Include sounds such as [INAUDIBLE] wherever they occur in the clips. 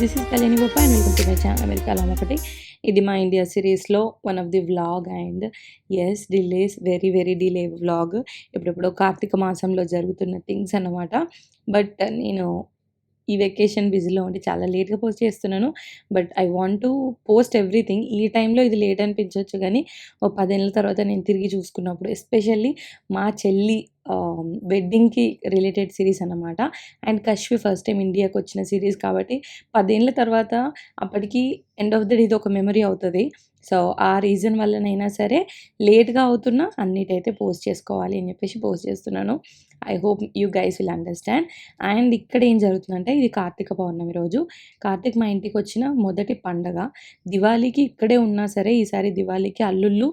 This is Kalyani Gopa and welcome to my channel America అలా ఒకటి. ఇది మా ఇండియా సిరీస్లో one of the vlog and is delays very very delay vlog. ఇప్పుడెప్పుడో Karthika మాసంలో జరుగుతున్న things అన్నమాట. బట్ నేను ఈ వెకేషన్ బిజీలో ఉండి చాలా లేట్గా పోస్ట్ చేస్తున్నాను. But I want to post everything. ఈ టైంలో ఇది లేట్ అనిపించవచ్చు కానీ ఓ పదేళ్ళ తర్వాత నేను తిరిగి చూసుకున్నప్పుడు ఎస్పెషల్లీ మా చెల్లి వెడ్డింగ్కి రిలేటెడ్ సిరీస్ అన్నమాట. అండ్ కశ్వి ఫస్ట్ టైం ఇండియాకి వచ్చిన సిరీస్ కాబట్టి పదేళ్ళ తర్వాత అప్పటికి ఎండ్ ఆఫ్ ద డే ఇది ఒక మెమరీ అవుతుంది. సో ఆ రీజన్ వల్లనైనా సరే లేట్గా అవుతున్నా అన్నిటైతే పోస్ట్ చేసుకోవాలి అని చెప్పేసి పోస్ట్ చేస్తున్నాను. I hope you guys will understand and ఇక్కడ ఏం జరుగుతుందంటే ఇది కార్తీక పౌర్ణమి రోజు. కార్తీక్ మా ఇంటికి వచ్చిన మొదటి పండగ. దివాళీకి ఇక్కడే ఉన్నా సరే ఈసారి దివాళీకి అల్లుళ్ళు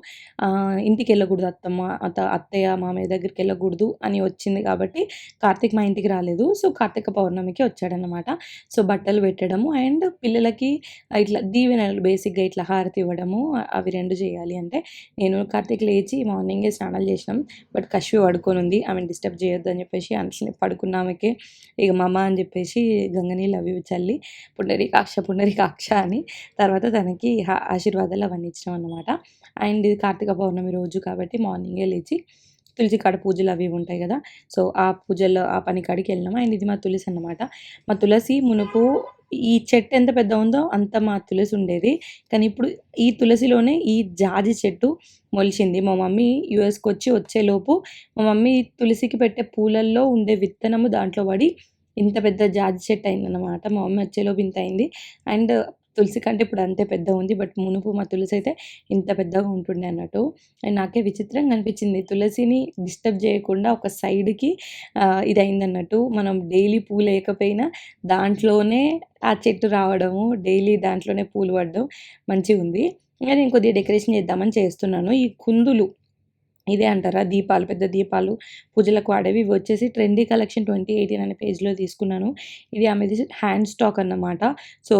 ఇంటికి వెళ్ళకూడదు అత్తమ్మ అత్త అత్తయ్య మామయ్య దగ్గరికి వెళ్ళకూడదు. అని వచ్చింది కాబట్టి కార్తీక్ మా ఇంటికి రాలేదు. సో కార్తీక పౌర్ణమికి వచ్చాడనమాట సో బట్టలు పెట్టడము అండ్ పిల్లలకి ఇట్లా దీవెనలు బేసిక్గా ఇట్లా హారతి ఇవ్వడము అవి రెండు చేయాలి అంటే నేను కార్తీక్ లేచి మార్నింగే స్నానాలు చేసినాం. బట్ కశ్వి పడుకొని ఉంది. ఆమెను డిస్టర్బ్ చేయొద్దు అని చెప్పేసి అట్లనే పడుకున్నామెకి ఇక మమ్మ అని చెప్పేసి గంగనీళ్ళు అవి చల్లి పుండరీకాక్ష పుండరీకాక్ష అని తర్వాత తనకి ఆశీర్వాదాలు అవన్నీ ఇచ్చినాం అనమాట అండ్ ఇది కార్తీక పౌర్ణమి రోజు కాబట్టి మార్నింగే లేచి తులసి కాడ పూజలు అవి ఉంటాయి కదా. సో ఆ పూజల్లో ఆ పని కాడికి వెళ్ళినాము? అండ్ ఇది మా తులసి అన్నమాట. మా తులసి మునుపు ఈ చెట్టు ఎంత పెద్ద ఉందో అంత మా తులసి ఉండేది. కానీ ఇప్పుడు ఈ తులసిలోనే ఈ జాజి చెట్టు మొలిచింది. మా మమ్మీ యుఎస్కి వచ్చి వచ్చేలోపు మా మమ్మీ తులసికి పెట్టే పూలల్లో ఉండే విత్తనము దాంట్లో పడి ఇంత పెద్ద జాజి చెట్టు అయిందన్నమాట. మా మమ్మీ వచ్చేలోపు ఇంత అయింది. అండ్ తులసి కంటే ఇప్పుడు అంతే పెద్ద ఉంది. బట్ మునుపు మా తులసి అయితే ఇంత పెద్దగా ఉంటుండే అన్నట్టు. అండ్ నాకే విచిత్రంగా అనిపించింది. తులసిని డిస్టర్బ్ చేయకుండా ఒక సైడ్కి ఇది అయిందన్నట్టు మనం డైలీ పూలు వేయకపోయినా దాంట్లోనే ఆ చెట్టు రావడము డైలీ దాంట్లోనే పూలు పడడం మంచిగా ఉంది ఇంకా నేను కొద్దిగా డెకరేషన్ చేద్దామని చేస్తున్నాను. ఈ కుందులు ఇదే అంటారా? దీపాలు పెద్ద దీపాలు పూజలకు వాడేవి. ఇవి వచ్చేసి ట్రెండీ కలెక్షన్ ట్వంటీ ఎయిటీన్ అనే పేజ్లో తీసుకున్నాను. ఇది ఆమెది హ్యాండ్ స్టాక్ అన్నమాట. సో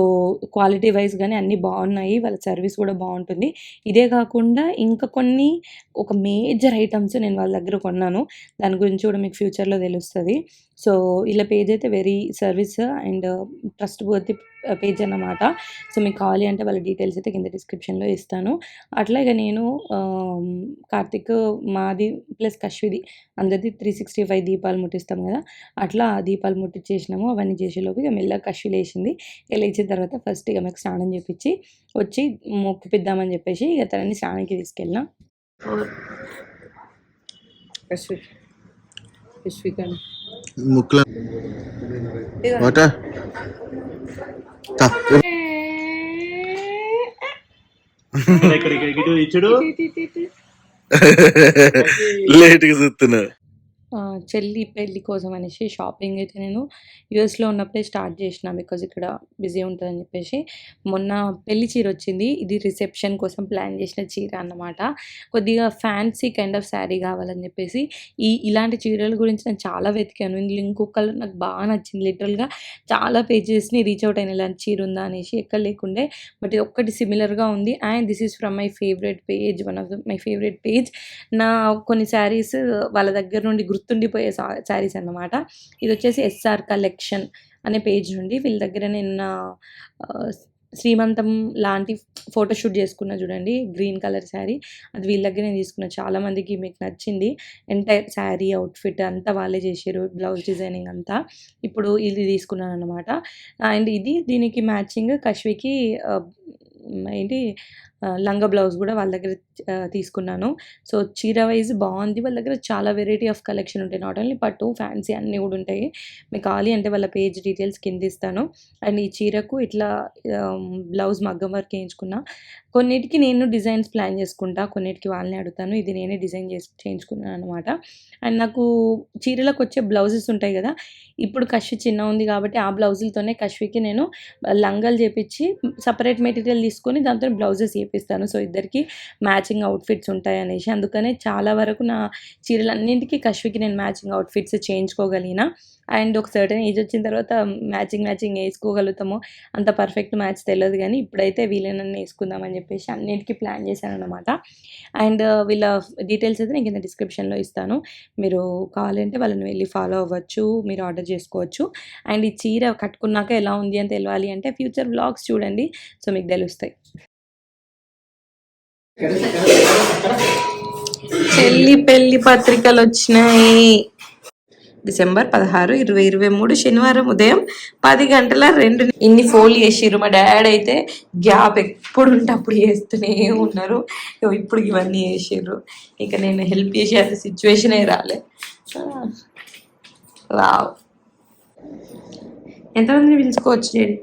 క్వాలిటీ వైజ్ కానీ అన్నీ బాగున్నాయి. వాళ్ళ సర్వీస్ కూడా బాగుంటుంది. ఇదే కాకుండా ఇంకా కొన్ని ఒక మేజర్ ఐటమ్స్ నేను వాళ్ళ దగ్గర కొన్నాను. దాని గురించి కూడా మీకు ఫ్యూచర్లో తెలుస్తుంది. సో ఇలా పేజ్ అయితే very service and trustworthy page అన్నమాట. సో మీకు కావాలి అంటే వాళ్ళ డీటెయిల్స్ అయితే కింద డిస్క్రిప్షన్లో ఇస్తాను. అట్లాగే నేను ఆమ్, కార్తిక్ మాది ప్లస్ కశ్విది అందరిది త్రీ సిక్స్టీ ఫైవ్ దీపాలు ముట్టిస్తాం కదా. అట్లా ఆ దీపాలు ముట్టించేసినాము అవన్నీ చేసేలోపు ఇక మెల్లగా కశ్వి లేచింది. ఇక లేచిన తర్వాత ఫస్ట్ ఇక మాకు స్నానం చేపించి వచ్చి మొక్కిపిద్దామని చెప్పేసి ఇక తనని స్నానానికి తీసుకెళ్ళిన. కశ్వి ముక్కుల. వాట [LAUGHS] లేట్గా చూస్తున్నా. చెల్లి పెళ్ళి కోసం అనేసి షాపింగ్ అయితే నేను యూఎస్లో ఉన్నప్పుడే స్టార్ట్ చేసిన బికాజ్ ఇక్కడ బిజీ ఉంటుందని చెప్పేసి. మొన్న పెళ్ళి చీర వచ్చింది. ఇది రిసెప్షన్ కోసం ప్లాన్ చేసిన చీర అన్నమాట. కొద్దిగా ఫ్యాన్సీ కైండ్ ఆఫ్ శారీ కావాలని చెప్పేసి ఈ ఇలాంటి చీరల గురించి నేను చాలా వెతికాను. ఇందులో ఇంకో కలర్ నాకు బాగా నచ్చింది. లిటరల్గా చాలా పేజెస్ని రీచ్ అవుట్ అయిన ఇలాంటి చీర ఉందా అనేసి ఎక్కడ లేకుండే. బట్ ఇది ఒక్కటి సిమిలర్గా ఉంది. And this is from my favourite page. One of the my favourite page. నా కొన్ని శారీస్ వాళ్ళ దగ్గర నుండి గుర్తుండిపోయే శారీస్ అన్నమాట. ఇది వచ్చేసి ఎస్ఆర్ కలెక్షన్ అనే పేజ్ నుండి వీళ్ళ దగ్గర నిన్న శ్రీమంతం లాంటి ఫోటోషూట్ చేసుకున్న చూడండి గ్రీన్ కలర్ శారీ. అది వీళ్ళ దగ్గర నేను తీసుకున్న. చాలా మందికి మీకు నచ్చింది. ఎంటైర్ శారీ అవుట్ఫిట్ అంతా వాళ్ళే చేశారు బ్లౌజ్ డిజైనింగ్ అంతా. ఇప్పుడు ఇది తీసుకున్నాను అనమాట అండ్ ఇది దీనికి మ్యాచింగ్ కశ్వికి ఏంటి లంగా బ్లౌజ్ కూడా వాళ్ళ దగ్గర తీసుకున్నాను. సో చీర వైజ్ బాగుంది. వాళ్ళ దగ్గర చాలా వెరైటీ ఆఫ్ కలెక్షన్ ఉంటాయి. నాట్ ఓన్లీ పట్టు ఫ్యాన్సీ అన్నీ కూడా ఉంటాయి. మీకు కావాలి అంటే వాళ్ళ పేజ్ డీటెయిల్స్ కింద ఇస్తాను. అండ్ ఈ చీరకు ఇట్లా బ్లౌజ్ మగ్గం వర్క్ వేయించుకున్నా కొన్నిటికి నేను డిజైన్స్ ప్లాన్ చేసుకుంటా. కొన్నిటికి వాళ్ళని అడుగుతాను. ఇది నేనే డిజైన్ చేసి చేయించుకున్నాను అనమాట అండ్ నాకు చీరలకు వచ్చే బ్లౌజెస్ ఉంటాయి కదా ఇప్పుడు కష్వి చిన్న ఉంది కాబట్టి ఆ బ్లౌజులతోనే కష్వికి నేను లంగాలు చేపించి సపరేట్ మెటీరియల్ తీసుకొని దాంతో బ్లౌజెస్ చూపిస్తాను. సో ఇద్దరికి మ్యాచింగ్ అవుట్ఫిట్స్ ఉంటాయి అనేసి అందుకనే చాలా వరకు నా చీరలన్నింటికి కశ్వికి నేను మ్యాచింగ్ అవుట్ఫిట్స్ చేయించుకోగలిగిన. అండ్ ఒక సర్టన్ ఏజ్ వచ్చిన తర్వాత మ్యాచింగ్ మ్యాచింగ్ వేసుకోగలుగుతామో అంత పర్ఫెక్ట్ మ్యాచ్ తెలియదు కానీ ఇప్పుడైతే వీళ్ళనన్నీ వేసుకుందామని చెప్పేసి అన్నిటికీ ప్లాన్ చేశాను అనమాట అండ్ వీళ్ళ డీటెయిల్స్ అయితే నేను కింద డిస్క్రిప్షన్లో ఇస్తాను. మీరు కావాలంటే వాళ్ళని వెళ్ళి ఫాలో అవ్వచ్చు మీరు ఆర్డర్ చేసుకోవచ్చు. అండ్ ఈ చీర కట్టుకున్నాక ఎలా ఉంది అని తెలియాలి అంటే ఫ్యూచర్ వ్లాగ్స్ చూడండి. సో మీకు తెలుస్తాయి. చెల్లి పెళ్ళి పత్రికలు వచ్చినాయి. డిసెంబర్ పదహారు ఇరవై ఇరవై మూడు శనివారం ఉదయం పది గంటల రెండు ఇన్ని ఫోన్లు చేసిర్రు. మా డాడీ అయితే గ్యాప్ ఎప్పుడు ఉంటే అప్పుడు చేస్తూనే ఉన్నారు. ఇప్పుడు ఇవన్నీ చేసిర్రు. ఇక నేను హెల్ప్ చేసే సిచ్యువేషనే రాలే. రావు. ఎంతమందిని పిలుచుకోవచ్చు నేను?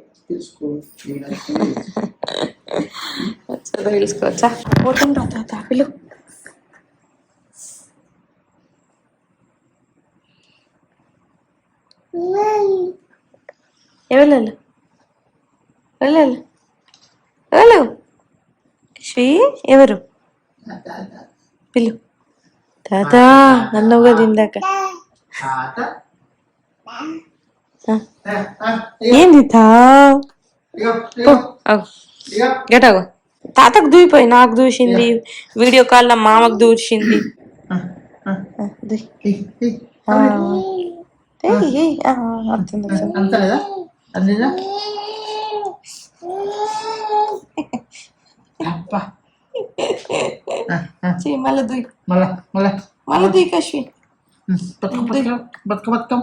వచ్చా పిలుచుకోవచ్చా పోతుంటా తాత పిలు ఎవరు వెళ్ళాలి. వెళ్ళు శ్రీ ఎవరు? పిలు తాత నన్ను కూడా తిందాక ఏంది తా. గటాగు. తాతకు దూయిపోయి నాకు దూసింది వీడియో కాల్లో మామకు దూసింది మళ్ళీ దూయ్. మళ్ళా మళ్ళా. మళ్ళీ దూయ్ కశ్వి. బతుక బతుక బతుక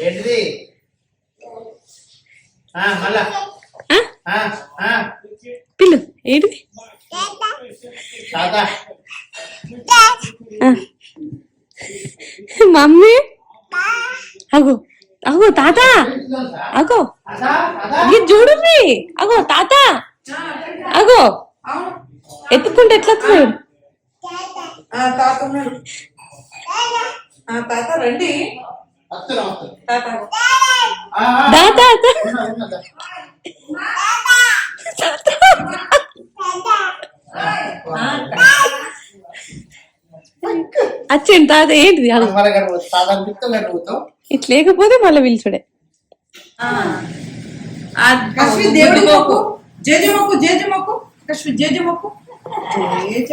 ఏంటిది? మళ్ళా. పిల్లు ఏంటిది మమ్మీ? అగో అగో తాత. అగో. ఇది చూడండి అగో తాత. అగో. ఎత్తుకుంటే ఎట్లా ఆ తాత ఉన్నాడు. ఆ తాత రండి. తాత. ఆ, ఆ, దా తాత. ఏంటిది? ఇట్లా లేకపోతే మళ్ళీ పిలుచుడే. దేవుడి మొక్కు. జేజ మొక్కు జేజ మొక్కు. జేజ మొక్కు. జేజ.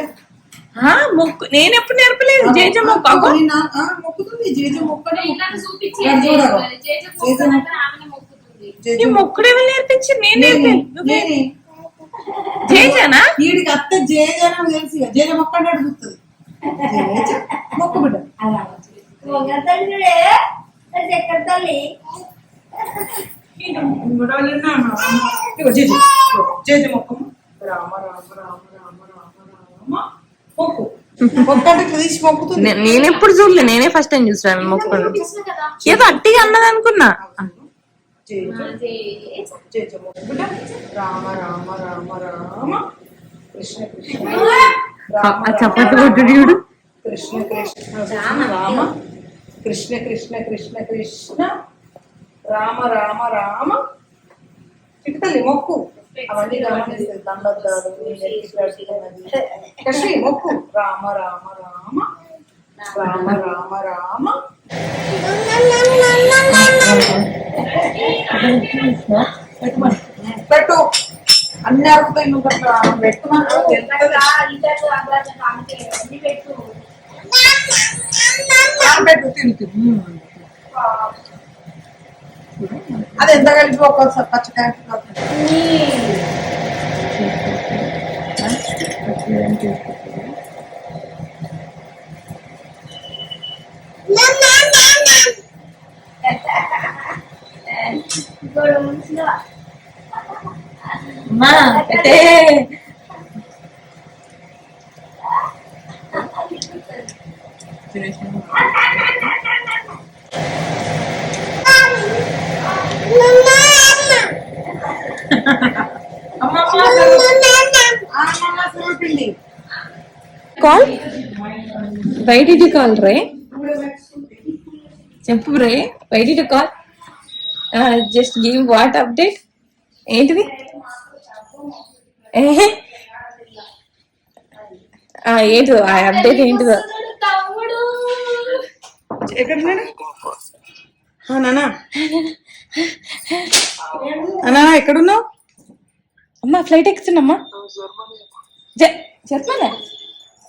మొక్కు నేను ఎప్పుడు నేర్పలేదు జేజ మొక్కు నా- మొక్కుడు ఎవరు నేర్పించి నేను నేర్పాను. జేజనా? వీడికి అత్త జేజ అని తెలుసు ఇక. జేజ మొక్క జేజ మొక్కు బిడ్డ. జేజ జేజ మొక్కము. రామ రామ రామ రామ రామ రామ. మొక్కు. నేను ఎప్పుడు చూడలే నేనే ఫస్ట్ టైం చూసాను కదా. ఏదో అట్టిగా అన్నది అనుకున్నా చప్పట్లు కొట్టుడు చూడు. కృష్ణ కృష్ణ రామ. కృష్ణ కృష్ణ కృష్ణ కృష్ణ. రామ రామ రామ. చిట్టుతల్లి మొక్కు. అవన్నీ గమనిస్తుంది దండద్దాలు కృష్ణ మొక్కు రామ రామ రామ రామ రామ రామ పెట్టు అన్ని అరుగుతాయి నువ్వు అట్లా పెట్టుమన్నా ఇంకా ఇద్దరు అబ్బాయి ఆమెకి అన్ని పెట్టు పెట్టు తిను తిను అది ఎంత కలిపి ఒక్కొక్కసారి పచ్చకాయ ఇంకోటి ఉంచుదా? అమ్మా పెట్టే అమ్మ అమ్మ ఫ్రూట్ ఉంది కాల్? వై డిడ్ కాల్ రే. చెప్పు రే why did call just give what update ఏంటిది? ఏంటిదో ఆ అప్డేట్ ఏంటిదో? ఎక్కడ నానా. నానా ఎక్కడున్నావు? అమ్మా ఫ్లైట్ ఎక్కుతున్నమ్మా జర్మనా?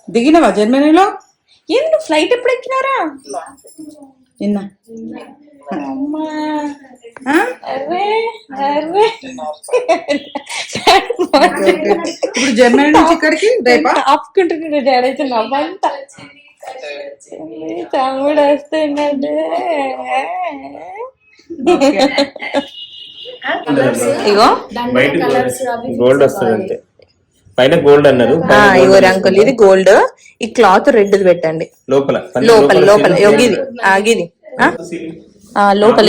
దిగినవా జర్మనీలో? ఏంటి నువ్వు ఫ్లైట్ ఎప్పుడు ఎక్కినారా? నిన్న. అమ్మా. ఆ? అరే అరే ఇప్పుడు జర్మనీ నుంచి ఇక్కడికి రేపా? ఆపుకుంటున్నాడు డాడీ అయితే నవ్వంతా తమ్ముడు వస్తున్నాడు. ఇగో బయట గోల్డ్ వస్తుంది అంతే పైన గోల్డ్ అన్నారు. ఆ, ఇగో రంకుల్ ఇది గోల్డ్. ఈ క్లాత్ రెడ్ పెట్టండి. లోపల లోపల లోపల ఆ? ఆ, లోపల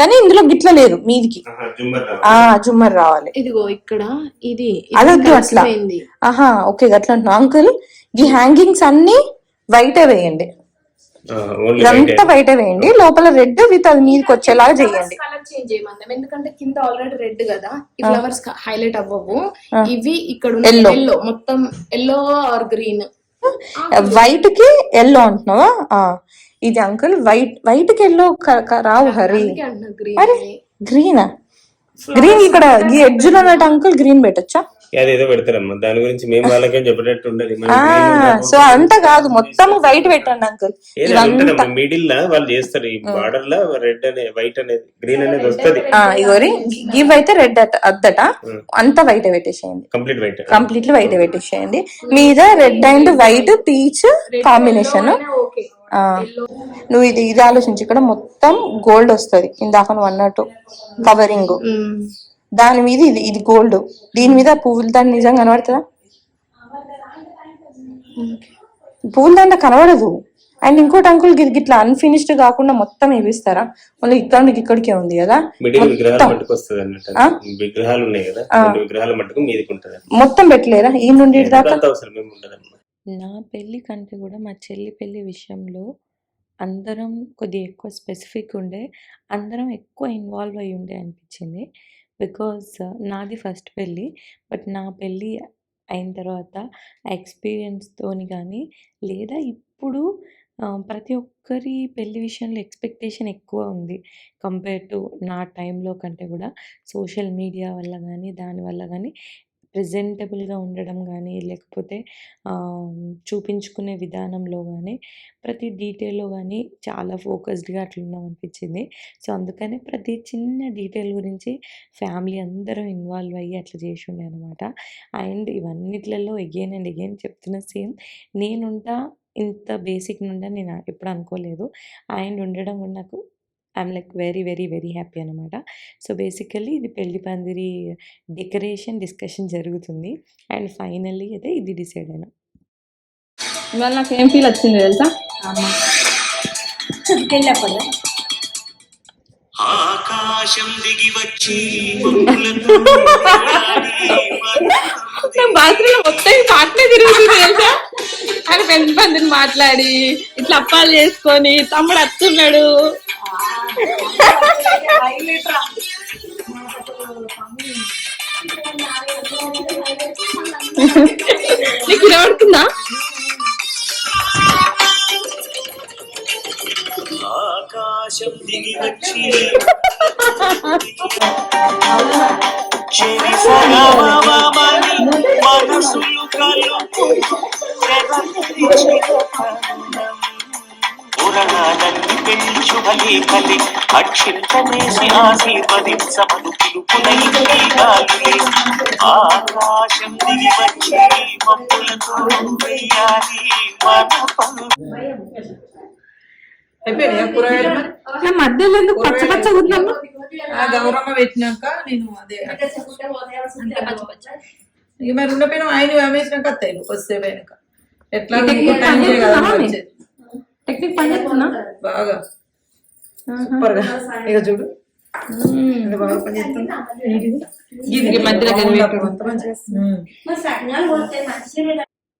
కానీ ఇందులో గిట్ల లేదు మీదికి. ఆ జుమ్మర్ రావాలి. ఇదిగో ఇక్కడ ఇది అదొద్దు అట్లా. ఆహా ఓకే అట్లా. అంటున్నా అంకుల్ ఈ హ్యాంగింగ్స్ అన్ని వైటే వేయండి. ఇదంతా వైటే వేయండి. లోపల రెడ్ విత్ అది మీదకి వచ్చేలాగా చేయండి. కలర్ చేంజ్ చేయమన్నాం ఎందుకంటే కింద ఆల్రెడీ రెడ్ కదా. ఈ ఫ్లవర్స్ హైలైట్ అవ్వవు. ఇవి ఇక్కడ Yellow. ఎల్లో మొత్తం ఎల్లో ఆర్ గ్రీన్ వైట్కి ఎల్లో అంటున్నావా? ఆ, ఇది అంకుల్ వైట్ వైట్కి ఎల్లో రావు హరి. అరే గ్రీనా గ్రీన్ ఇక్కడ ఈ ఎడ్జ్లో ఉన్నట్టు అంకుల్ గ్రీన్ పెట్టొచ్చా? అదేదో పెడతారమ్మా. దాని గురించి మేము [LAUGHS] వాళ్ళకేం చెప్పేటట్టు ఉన్నప్పుడు సో అంతా కాదు. మొత్తం వైట్ పెట్టండి అంకుల్. మిడిల్ లా వాళ్ళు చేస్తారు. ఈ బార్డర్ లా రెడ్ అనే వైట్ అనేది గ్రీన్ అనేది వస్తది. ఆ ఇగోరి గివ్ అయితే రెడ్ అద్దట. అంతా వైట్ పెట్టేసేయండి. Complete white. కంప్లీట్లీ వైట్ పెట్టేసేయండి. మీద red and white peach combination. Okay. నువ్వు ఇది ఇది ఆలోచించి ఇక్కడ మొత్తం గోల్డ్ వస్తుంది. ఇందాక నువ్వు అన్నట్టు. కవరింగ్. దాని మీద ఇది ఇది గోల్డ్ దీని మీద పువ్వుల దండ నిజంగా కనబడుతుందా? పువ్వుల దండ కనబడదు. అండ్ ఇంకోటి అంకుల్ ఇట్లా అన్ఫినిష్డ్ కాకుండా మొత్తం ఇవిస్తారా మళ్ళీ ఇక్కడ నుంచి ఇక్కడికే ఉంది కదా? మిడిల్ విగ్రహాలు ఉన్నాయి కదా. రెండు విగ్రహాల మట్టుకు మీదకి ఉంటది మొత్తం పెట్టలేరా? ఈ నుండి దాకా? నా పెళ్ళి కంటే కూడా మా చెల్లి పెళ్ళి విషయంలో అందరం కొద్దిగా ఎక్కువ స్పెసిఫిక్ ఉండే అందరం ఎక్కువ ఇన్వాల్వ్ అయి ఉండే అనిపించింది. బికాజ్ నాది ఫస్ట్ పెళ్ళి. బట్ నా పెళ్ళి అయిన తర్వాత ఎక్స్పీరియన్స్తోని కానీ లేదా ఇప్పుడు ప్రతి ఒక్కరి పెళ్ళి విషయంలో ఎక్స్పెక్టేషన్ ఎక్కువ ఉంది. కంపేర్ టు నా టైంలో కంటే కూడా సోషల్ మీడియా వల్ల కానీ దానివల్ల కానీ ప్రజెంటబుల్గా ఉండడం కానీ లేకపోతే చూపించుకునే విధానంలో కానీ ప్రతి డీటెయిల్లో కానీ చాలా ఫోకస్డ్గా అట్లున్నాం అనిపించింది సో అందుకనే ప్రతి చిన్న డీటెయిల్ గురించి ఫ్యామిలీ అందరూ ఇన్వాల్వ్ అయ్యి అట్లా చేసి ఉండే అనమాట అండ్ ఇవన్నిట్లలో ఎగైన్ అండ్ ఎగైన్ చెప్తున్న సేమ్. నేనుంటా ఇంత బేసిక్ నుండి నేను ఎప్పుడు అనుకోలేదు. అండ్ ఉండడం కూడా నాకు I'm like very very very happy అనమాట సో బేసికల్లీ ఇది పెళ్ళి పందిరి డెకరేషన్ డిస్కషన్ జరుగుతుంది. అండ్ ఫైనల్లీ అయితే ఇది డిసైడ్ అయినా. ఇవాళ నాకు ఏం ఫీల్ వచ్చింది తెలుసా? వెళ్ళప్పుడు ఆకాశం దిగి వచ్చి [LAUGHS] మబ్బులతో బాత్రూంలో మొత్తం పాటలే తిరుగుతుంది తెలుసా? అని పెద్ద పందిని మాట్లాడి ఇట్లా అప్పాలు చేసుకొని తమ్ముడు వస్తున్నాడు నీకు వినబడుతుందా అక్షింతమేసి ఆశీర్వదించమను పిలుపునై గాలి ఆకాశం దిగి వచ్చి మబ్బులతో వెయ్యాలి మన మధ్యలో ఎందుకు పచ్చ ఉన్నాము గౌరమ్మ పెట్టినాక నేను అదే ఇక మరి ఉండపోయినా ఆయన వేసినాక వస్తే పోయినాక ఎట్లా టెక్నిక్ పని. టెక్నిక్ పని చేస్తున్నా బాగా. సూపర్గా. ఇక చూడు.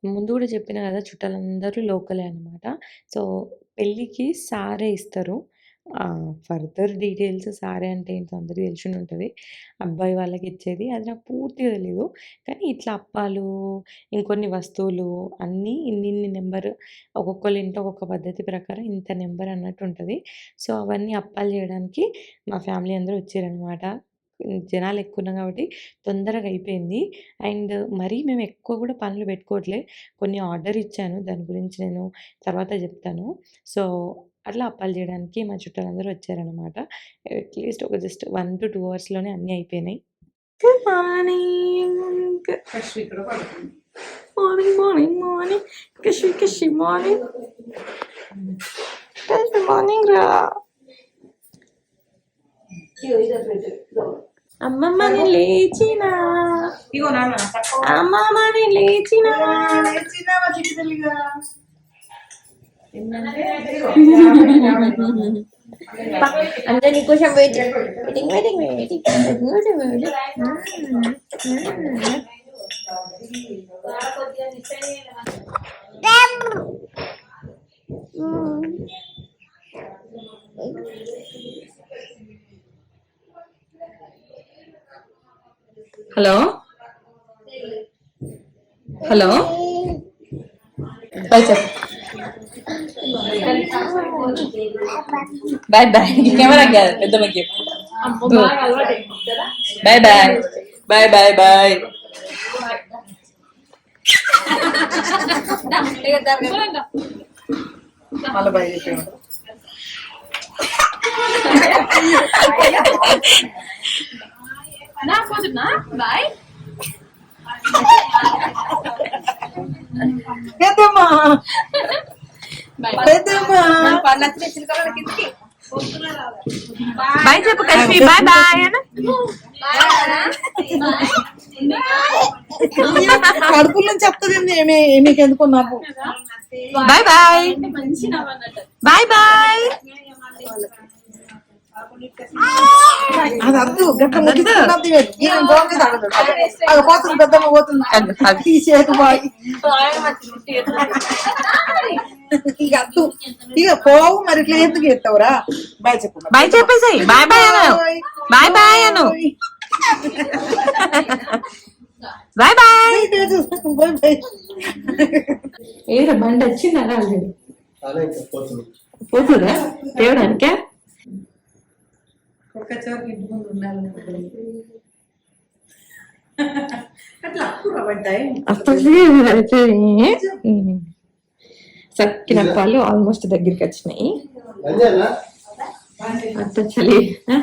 ముందు కూడా చెప్పిన కదా చుట్టాలందరూ లోకలే అనమాట సో పెళ్ళికి సారే ఇస్తారు. ఫర్దర్ డీటెయిల్స్ సారే అంటే ఏంటో అందరికీ తెలిసి ఉంటుంది. అబ్బాయి వాళ్ళకి ఇచ్చేది. అది నాకు పూర్తిగా తెలియదు కానీ ఇట్లా అప్పాలు ఇంకొన్ని వస్తువులు అన్నీ ఇన్ని నెంబర్ ఒక్కొక్కరు ఇంట్లో ఒక్కొక్క పద్ధతి ప్రకారం ఇంత నెంబర్ అన్నట్టు ఉంటుంది. సో అవన్నీ అప్పాలు చేయడానికి మా ఫ్యామిలీ అందరూ వచ్చారనమాట జనాలు ఎక్కువ ఉన్నాం కాబట్టి తొందరగా అయిపోయింది. అండ్ మరీ మేము ఎక్కువ కూడా పనులు పెట్టుకోవట్లే. కొన్ని ఆర్డర్ ఇచ్చాను. దాని గురించి నేను తర్వాత చెప్తాను. సో అట్లా అప్పాలు చేయడానికి మా చుట్టాలందరూ వచ్చారనమాట అట్లీస్ట్ ఒక జస్ట్ వన్ టు టూ అవర్స్లోనే అన్నీ అయిపోయినాయి. Good morning morning morning morning Kashi Kashi morning Kashi morning రా. అమ్మమ్మని లేచిన. ఇగో నాన్న అమ్మమ్మని లేచిన. చిన్నవా చిట్టి తల్లిగా అందరు నీకోసం waiting waiting waiting waiting hello hello bye చెప్పు బాయ్ బాయ్ [LAUGHS] కెమెరా కాదు పెద్దమ్మకి bye bye bye bye bye మళ్ళీ చెప్పాను బాయ్. పెద్దమ్మా. బాయ్ చెప్పు కలిపి బాయ్ బాయ్ కడుపుల నుంచి చెప్తుంది ఏమి మీకు ఎందుకు నాకు. Bye bye. Bye bye. అది అద్దు గట్ల పోతుంది పెద్దమ్మ పోతుంది. తీసేకు బాయ్ ఇక అద్దు ఇక పోవు మరి ఇట్లా ఎందుకు ఎత్తావురా? బాయ్ చెప్పు. బాయ్ చెప్పేసాయి. బాయ్ బాయ్ అను. బాయ్. బాయ్ అను. బాయ్. Bye bye. బాయ్ ఏరా బండి వచ్చిందా? పోతుందా. తేవడానికే ఒక్క చోటు ఇంటి ముందు ఉండాలి అట్లా పాలు ఆల్మోస్ట్ దగ్గరికి వచ్చినాయి. అంత చలి ఆ?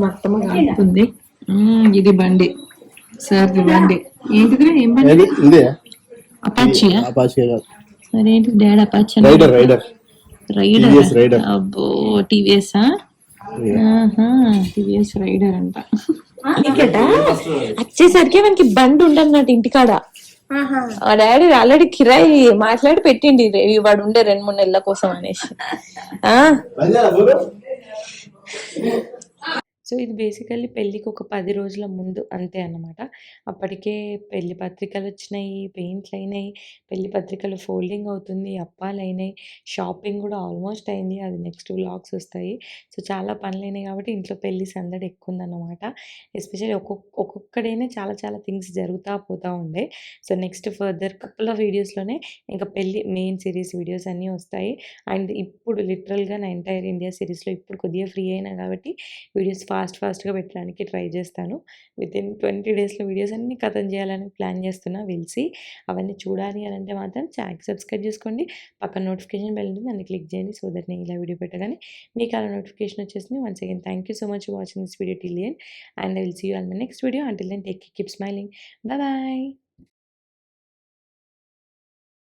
మా అత్తమ్మ కాలుతుంది మ్మ్, ఇది బండి. సార్ బండి. ఏంటిది ఏం బండి? అపాచియా? మరేంటి dad Apache rider rider. Rider. అబ్బో టీవీఎస్ టీవీఎస్ రైడర్ అంట. వచ్చేసరికి మనకి బండి ఉండన్నట్టు ఇంటికాడ. ఆ డాడీ ఆల్రెడీ కిరాయి మాట్లాడి పెట్టిండి వాడు ఉండే రెండు మూడు నెలల కోసం అనేసి. ఆ? సో ఇది బేసికల్లీ పెళ్ళికి ఒక పది రోజుల ముందు అంతే అన్నమాట. అప్పటికే పెళ్ళి పత్రికలు వచ్చినాయి పెయింట్లు అయినాయి పెళ్ళి పత్రికలు ఫోల్డింగ్ అవుతుంది అప్పాలు అయినాయి షాపింగ్ కూడా ఆల్మోస్ట్ అయింది. అది నెక్స్ట్ వ్లాగ్స్ వస్తాయి. సో చాలా పనులు అయినాయి కాబట్టి ఇంట్లో పెళ్ళి సందడి ఎక్కువ ఉందన్నమాట. ఎస్పెషల్లీ ఒక్కొక్క ఒక్కొక్కడైనా చాలా చాలా థింగ్స్ జరుగుతూ పోతూ ఉండే. So next further couple of వీడియోస్లోనే ఇంకా పెళ్ళి మెయిన్ సిరీస్ వీడియోస్ అన్నీ వస్తాయి. అండ్ ఇప్పుడు లిటరల్గా నా ఎంటైర్ ఇండియా సిరీస్లో ఇప్పుడు కొద్దిగా ఫ్రీ అయినా కాబట్టి వీడియోస్ ఫాస్ట్ ఫాస్ట్గా పెట్టడానికి ట్రై చేస్తాను. విత్ ఇన్ ట్వంటీ డేస్లో వీడియోస్ అన్ని కథం చేయాలని ప్లాన్ చేస్తున్నా వెలిసి అవన్నీ చూడాలి అని అంటే మాత్రం ఛానల్ సబ్స్క్రైబ్ చేసుకోండి. పక్కన నోటిఫికేషన్ బెల్ ఉంటుంది దాన్ని క్లిక్ చేయండి సో దట్ నేను ఇలా వీడియో పెట్టగానే మీకు అలా నోటిఫికేషన్ వచ్చేసింది once again thank you so much watching this video till and I will see you all my next video until then take keep smiling bye